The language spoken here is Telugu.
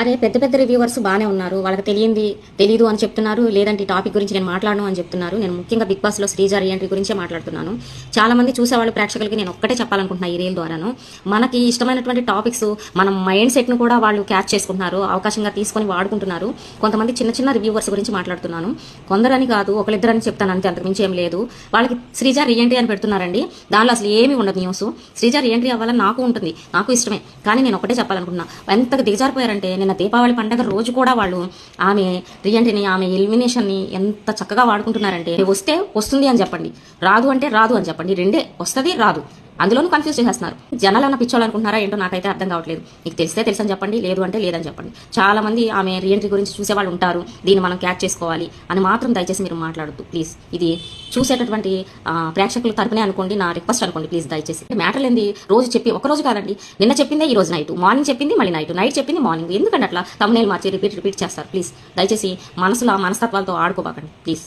అరే పెద్ద పెద్ద రివ్యూవర్స్ బాగానే ఉన్నారు. వాళ్ళకి తెలియంది తెలియదు అని చెప్తున్నారు. లేదంటే ఈ టాపిక్ గురించి నేను మాట్లాడను అని చెప్తున్నారు. నేను ముఖ్యంగా బిగ్ బాస్లో శ్రీజ రియంట్రీ గురించే మాట్లాడుతున్నాను. చాలా మంది చూసేవాళ్ళు ప్రేక్షకులకి నేను ఒక్కటే చెప్పాలనుకుంటున్నా ఈ రీల్ ద్వారాను. మనకి ఇష్టమైనటువంటి టాపిక్స్ మన మైండ్ సెట్ను కూడా వాళ్ళు క్యాచ్ చేసుకుంటున్నారు అవకాశంగా తీసుకొని వాడుకుంటున్నారు. కొంతమంది చిన్న చిన్న రివ్యూవర్స్ గురించి మాట్లాడుతున్నాను. కొందరని కాదు ఒకరిద్దరని చెప్తాను అంతే అంతకుమించి ఏం లేదు. వాళ్ళకి శ్రీజ రీఎంట్రీ అని పెడుతున్నారండి. దానిలో అసలు ఏమీ ఉండదు న్యూస్ శ్రీజ రీఎంట్రీ అవ్వాలని నాకు ఉంటుంది నాకు ఇష్టమే. కానీ నేను ఒకటే చెప్పాలనుకుంటున్నా. ఎంతగా దిగజారిపోయారంటే నిన్న దీపావళి పండగ రోజు కూడా వాళ్ళు ఆమె రీఎంట్రీని ఆమె ఎలిమినేషన్ని ఎంత చక్కగా వాడుకుంటున్నారంటే వస్తే వస్తుంది అని చెప్పండి. రాదు అంటే రాదు అని చెప్పండి. రెండే వస్తుంది రాదు. అందులోనూ కన్ఫ్యూజ్ చేసేస్తున్నారు. జనాలు అన్న పిచ్చోళ్ళనుకుంటున్నారా ఏంటో నాకైతే అర్థం కావట్లేదు. మీకు తెలిస్తే తెలుసని చెప్పండి లేదు అంటే లేదని చెప్పండి. చాలా మంది ఆమె రీఎంట్రీ గురించి చూసేవాళ్ళు ఉంటారు. దీన్ని మనం క్యాచ్ చేసుకోవాలి అని మాత్రం దయచేసి మీరు మాట్లాడద్దు. ప్లీజ్ ఇది చూసేటటువంటి ప్రేక్షకుల తరపునే అనుకోండి నా రిక్వెస్ట్ అనుకోండి. ప్లీజ్ దయచేసి. మ్యాటర్ ఏంది రోజు చెప్పి ఒక రోజు కాదండి. నిన్న చెప్పిందే ఈ రోజు నైట్ మార్నింగ్ చెప్పింది మళ్ళీ నైట్ నైట్ చెప్పింది మార్నింగ్ ఎందుకంటే అట్లా తమ్నేల్ మార్చి రిపీట్ రిపీట్ చేస్తారు. ప్లీజ్ దయచేసి మనసులో మనస్తత్వాలతో ఆడుకోబాకండి. ప్లీజ్